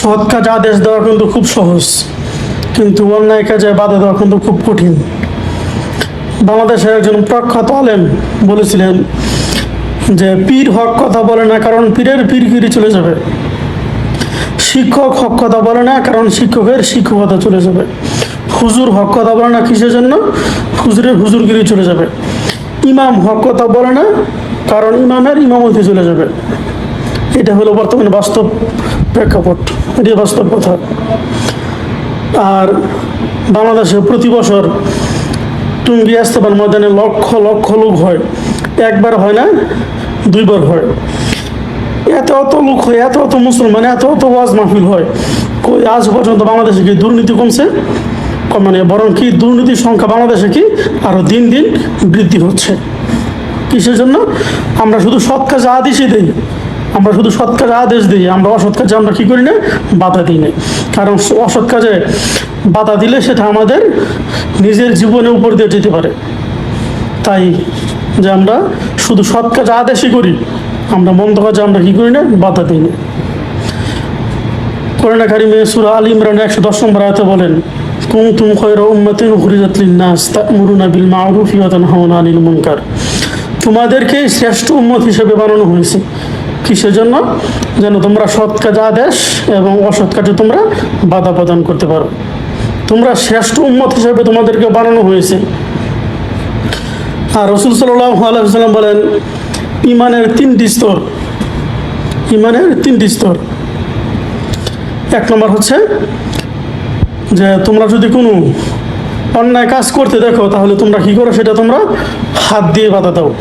সৎ কাজ আদেশ দেওয়া কিন্তু খুব সহজ, কিন্তু অন্যায় কাজে বাধা দেওয়া কিন্তু খুব কঠিন। বাংলাদেশের একজন প্রখ্যাত আলেম বলেছিলেন যে, পীর হক কথা বলে না কারণ পীরের পীরগিরি চলে যাবে। শিক্ষক হক কথা বলে না কারণ শিক্ষকের শিক্ষকতা চলে যাবে। হুজুর হক কথা বলে না কিসের জন্য? হুজুরের হুজুরগিরি চলে যাবে। ইমাম হক কথা বলে না কারণ ইমামের ইমামতি চলে যাবে। এটা হলো বর্তমানে বাস্তব প্রেক্ষাপট, এটি বাস্তব কথা। আর বাংলাদেশে প্রতি বছর টুঙ্গি আস্তাবান ময়দানে লক্ষ লক্ষ লোক হয়। একবার হয় না, দুইবার হয়। এত অত লোক হয়, এত এত মুসলমান, এত অত ওয়াজ মাহফিল হয়। আজ পর্যন্ত বাংলাদেশে কি দুর্নীতি কমছে? মানে বরং কি দুর্নীতির সংখ্যা বাংলাদেশে কি আরও দিন দিন বৃদ্ধি হচ্ছে? কিসের জন্য? আমরা শুধু সৎ কাজে আদেশই দিই। আমরা শুধু সৎ কাজে আদেশ দিই, আমরা অসৎ কাজে আমরা কি করি না? বাধা দিই না। কারণ অসৎ কাজে বাধা দিলে সেটা আমাদের নিজের জীবনের উপর দিয়ে যেতে পারে। তাই যে আমরা শুধু সৎ কাজে আদেশই করি, আমরা মন্দ কাজে আমরা কি করি না? বাধা দিই না। করোনা কারিমে সুরা আল ইমরান একশো দশ নম্বর আয়তে বলেন, কুনতুম খয়রা উম্মাতিন উখরিজাত লিন-নাস তা'মুরুনা বিল মা'রুফ ওয়া তানহাউনা আনিল মুনকার। তোমাদেরকে শ্রেষ্ঠ উম্মত হিসেবে বানানো হয়েছে। কিসের জন্য? যেন তোমরা সৎ কাজ আদেশ এবং অসৎ কাজে তোমরা বাধা প্রদান করতে পারো। তোমরা শ্রেষ্ঠ উম্মত হিসেবে তোমাদেরকে বানানো হয়েছে। আর রসুল সাল্লাহ বলেন, ইমানের তিনটি স্তর। ইমানের তিনটি স্তর। এক নম্বর হচ্ছে যে, তোমরা যদি কোনো অন্যায় কাজ করতে দেখো, তাহলে তোমরা কি করো? সেটা তোমরা হাত দিয়ে বাধা দাও।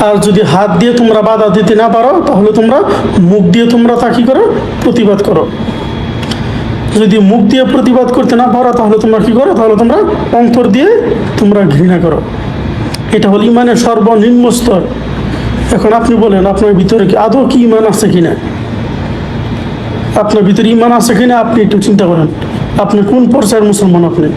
আর যদি হাত দিয়ে তোমরা বাধা দিতে না পারো, তাহলে তোমরা মুখ দিয়ে তোমরা তা কি করো? প্রতিবাদ করো। যদি মুখ দিয়ে প্রতিবাদ করতে না পারো, তাহলে তোমরা কি করো? তাহলে তোমরা অন্তর দিয়ে তোমরা ঘৃণা করো। এটা হল ইমানের সর্বনিম্ন স্তর। এখন আপনি বলেন, আপনার ভিতরে কি আদৌ কি ইমান আছে কিনা? আপনার ভিতরে ইমান আছে কিনা? আপনি একটু চিন্তা করেন। আপনি কোন পর্যায়ের মুসলমান আপনি?